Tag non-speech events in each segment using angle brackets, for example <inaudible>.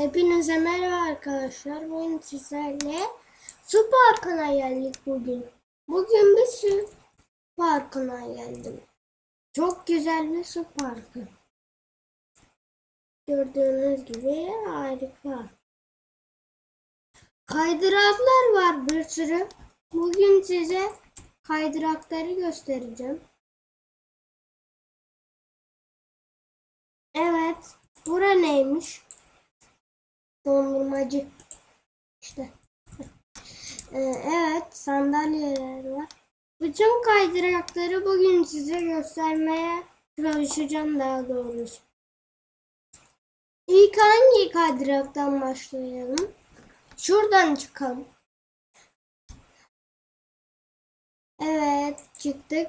Hepinize merhaba arkadaşlar. Bugün sizlerle su parkına geldik bugün. Bugün bir su parkına geldim. Çok güzel bir su parkı. Gördüğünüz gibi harika. Kaydıraklar var bir sürü. Bugün size kaydırakları göstereceğim. Evet. Bura neymiş? Dondurmacı. İşte. Ee, evet sandalyeler var. Bütün kaydırakları bugün size göstermeye çalışacağım daha doğrusu. İlk hangi kaydıraktan başlayalım? Şuradan çıkalım. Evet çıktık.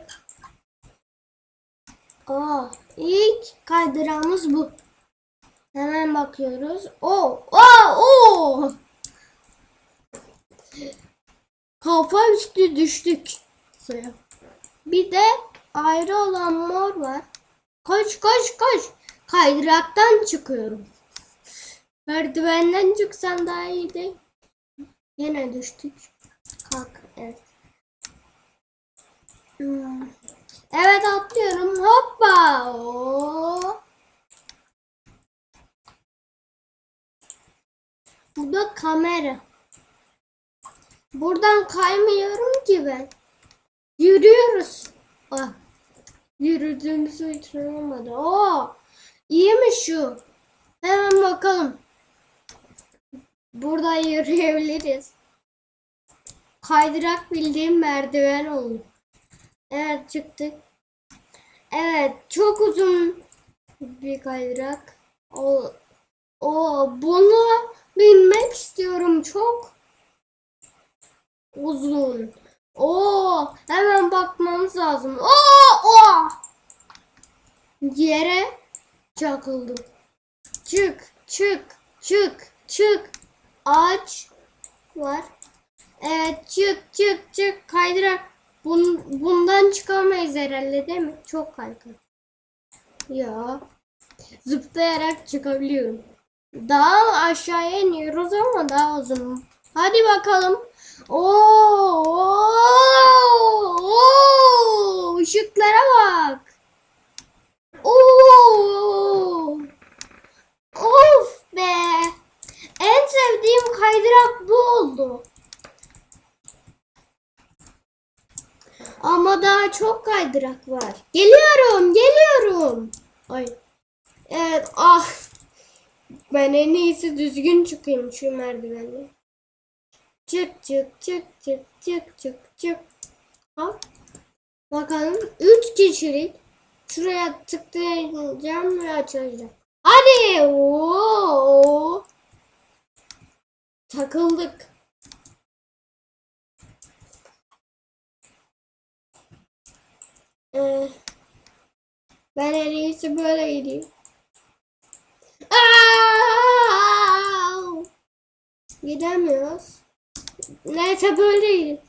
Aa, ilk kaydırağımız bu. Bakıyoruz. O, o, o. Kafa üstü düştük. Bir de ayrı olan mor var. Koş koş koş. Kaydıraktan çıkıyorum. Merdivenden çıksan daha iyiydi. Yine düştük. Kalk. Evet. Hmm. Evet atlıyorum. Hoppa. Oo. Bu da kamera. Buradan kaymıyorum ki ben. Yürüyoruz. Ah. Yürüdüğümüzü hiç olmadı. Oo. İyiymiş şu. Hemen bakalım. Burada yürüyebiliriz. Kaydırak bildiğim merdiven oldu. Evet çıktık. Evet çok uzun bir kaydırak. O, o bunu binmek istiyorum çok uzun. Oo hemen bakmamız lazım. Oo o yere çakıldım. Çık çık çık çık. Ağaç var. Evet çık çık çık kaydırak. Bun, bundan çıkamayız herhalde değil mi? Çok kaygan. Ya. Zıplayarak çıkabiliyorum. Daha aşağıya iniyoruz ama daha uzun. Hadi bakalım. Oo, oo, oo, ışıklara bak. Oo. Of be. En sevdiğim kaydırak bu oldu. Ama daha çok kaydırak var. Geliyorum, geliyorum. Ay. Evet, ah. Ben en iyisi düzgün çıkayım şu merdiveni. Çık çık çık çık çık çık çık. Hop. Bakalım 3 kişilik. Şuraya tıklayacağım ve açılacak. Hadi. Oo. Takıldık. Ee, ben en iyisi böyle gideyim. Aa! Gidemiyoruz. Neyse böyle gideyim.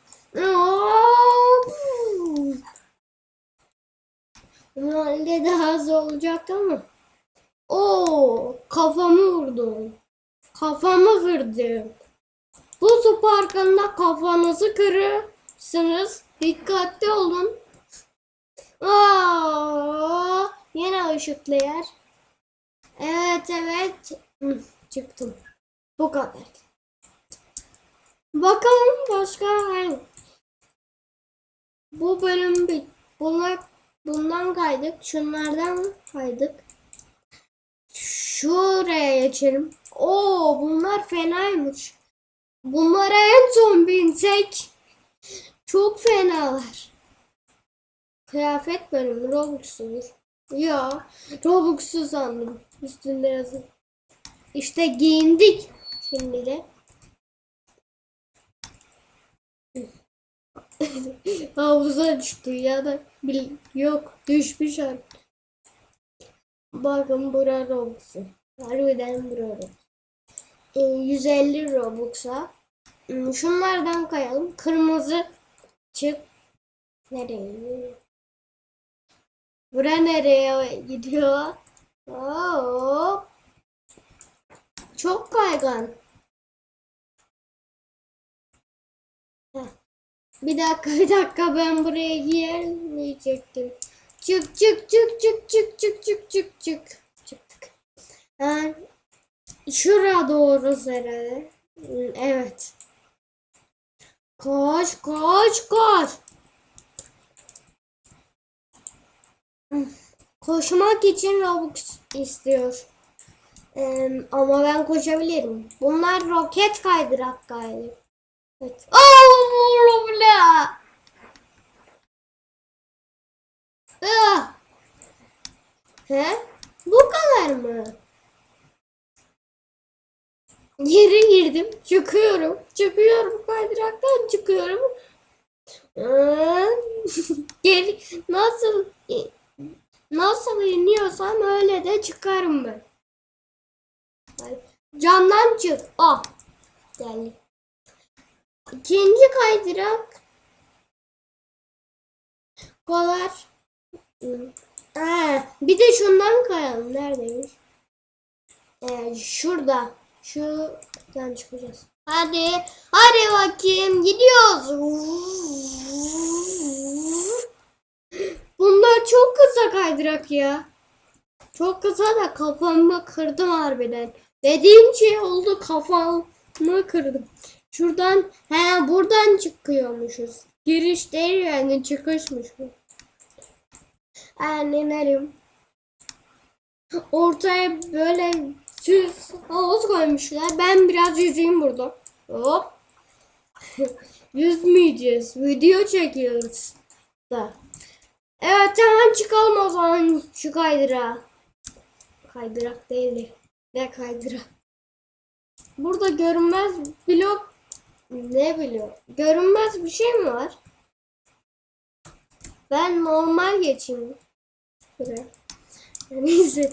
Normalde daha hızlı olacaktı ama. Oo, kafamı vurdum. Kafamı kırdım. Bu su parkında kafanızı kırırsınız. Dikkatli olun. Aa, yine ışıklı yer. Evet evet. Çıktım. Bu kadar. Bakalım başka hangi? Bu bölüm bit. Bunlar bundan kaydık. Şunlardan kaydık. Şuraya geçelim. Oo bunlar fenaymış. Bunlara en son binsek çok fenalar. Kıyafet bölümü Robux'dur. Ya Robux'u sandım. Üstünde yazın. İşte giyindik şimdi de. <laughs> Havuza düştü ya da bil yok düşmüş artık. Bakın bura Robux'u. Harbiden bura Robux. Ee, 150 Robux'a. Hmm, Şunlardan kayalım. Kırmızı çık. Nereye? Bura nereye gidiyor? Oo. çok kaygan. Bir dakika bir dakika ben buraya gelmeyecektim. Çık çık çık çık çık çık çık çık çık. Çıktık. Ha, şuraya doğru herhalde. Evet. Koş koş koş. Koşmak için Robux istiyor. Ee, ama ben koşabilirim. Bunlar roket kaydırak galiba. Evet. Allah! Ah! He? Bu kadar mı? Geri girdim. Çıkıyorum. Çıkıyorum. Kaydıraktan çıkıyorum. <laughs> Geri nasıl nasıl iniyorsam öyle de çıkarım ben. Camdan çık. Ah. Geldi. İkinci kaydırak. Kolar. Aa, bir de şundan kayalım. Neredeymiş? Ee, şurada. Şuradan çıkacağız. Hadi. Hadi bakayım. Gidiyoruz. Bunlar çok kısa kaydırak ya. Çok kısa da kafamı kırdım harbiden. Dediğim şey oldu kafamı kırdım. Şuradan he buradan çıkıyormuşuz. Giriş değil yani çıkışmış bu. Annelerim. Ortaya böyle süs havuz koymuşlar. Ben biraz yüzeyim burada. Hop. <laughs> Yüzmeyeceğiz. Video çekiyoruz da. Evet hemen çıkalım o zaman şu kaydırağa. Kaydırak değil. Ne kaydırak? Burada görünmez blok ne blok? Görünmez bir şey mi var? Ben normal geçeyim. Buraya. Neyse.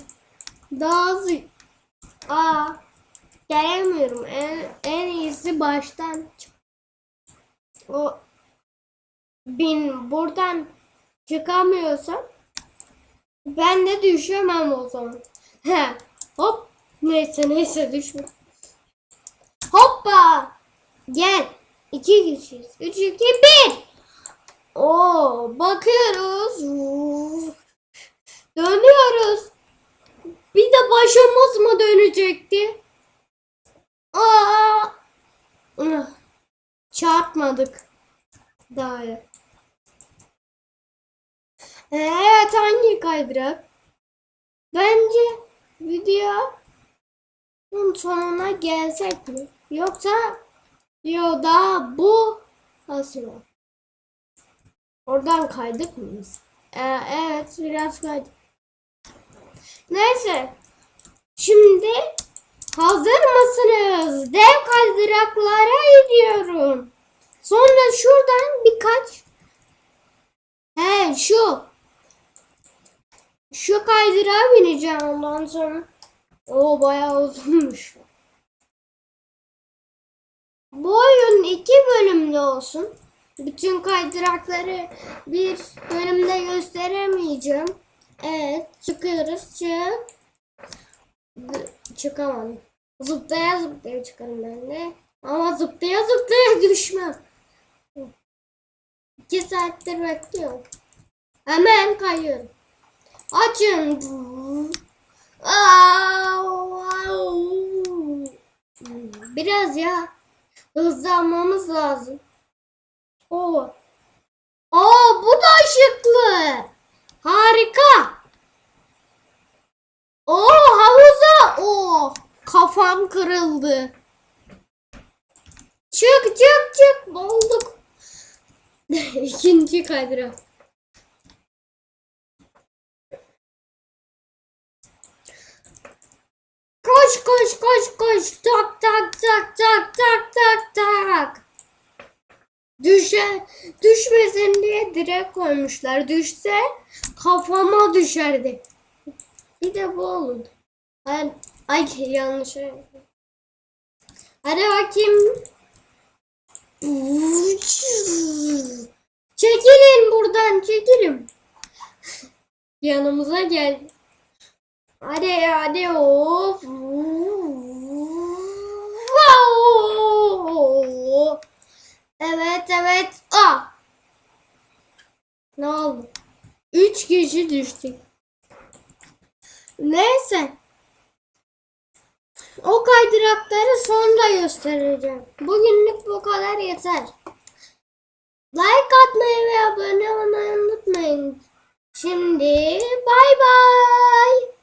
Daha hızlı. Aa. Gelemiyorum. En, en iyisi baştan. O bin buradan çıkamıyorsam ben de düşemem o zaman. He. Hop. Neyse neyse düşme. Hoppa. Gel. İki kişiyiz. Üç, iki, bir. Oo, bakıyoruz. Dönüyoruz. Bir de başımız mı dönecekti? Aa! Çarpmadık. Daha iyi. Evet hangi kaydırak? Bence videonun sonuna gelsek mi? Yoksa yo daha bu nasıl var? Oradan kaydık mı biz? Ee, evet biraz kaydık. Neyse. Şimdi hazır mısınız? Dev kaydıraklara gidiyorum. Sonra şuradan birkaç He şu şu kaydırağa bineceğim ondan sonra. O bayağı uzunmuş. İki bölümlü olsun. Bütün kaydırakları bir bölümde gösteremeyeceğim. Evet çıkıyoruz çık. Çıkamadım. Zıplaya zıplaya çıkarım ben de. Ama zıplaya zıplaya düşmem. İki saattir bekliyorum. Hemen kayıyorum. Açın. Biraz ya hızlanmamız lazım. Oo. Aa bu da ışıklı. Harika. Oo havuza. Oo kafam kırıldı. Çık çık çık. Olduk. <laughs> İkinci kaydırak. Koş koş koş koş. Tak tak tak tak tak tak tak. Düşe, düşmesin diye direk koymuşlar. Düşse kafama düşerdi. Bir de bu oldu. Ay, ay yanlış. Hadi bakayım. Çekilin buradan çekilin. Yanımıza gel. Hadi hadi of. Evet evet. Aa. Ne oldu? Üç kişi düştük. Neyse. O kaydırakları sonra göstereceğim. Bugünlük bu kadar yeter. Like atmayı ve abone olmayı unutmayın. Şimdi bay bay.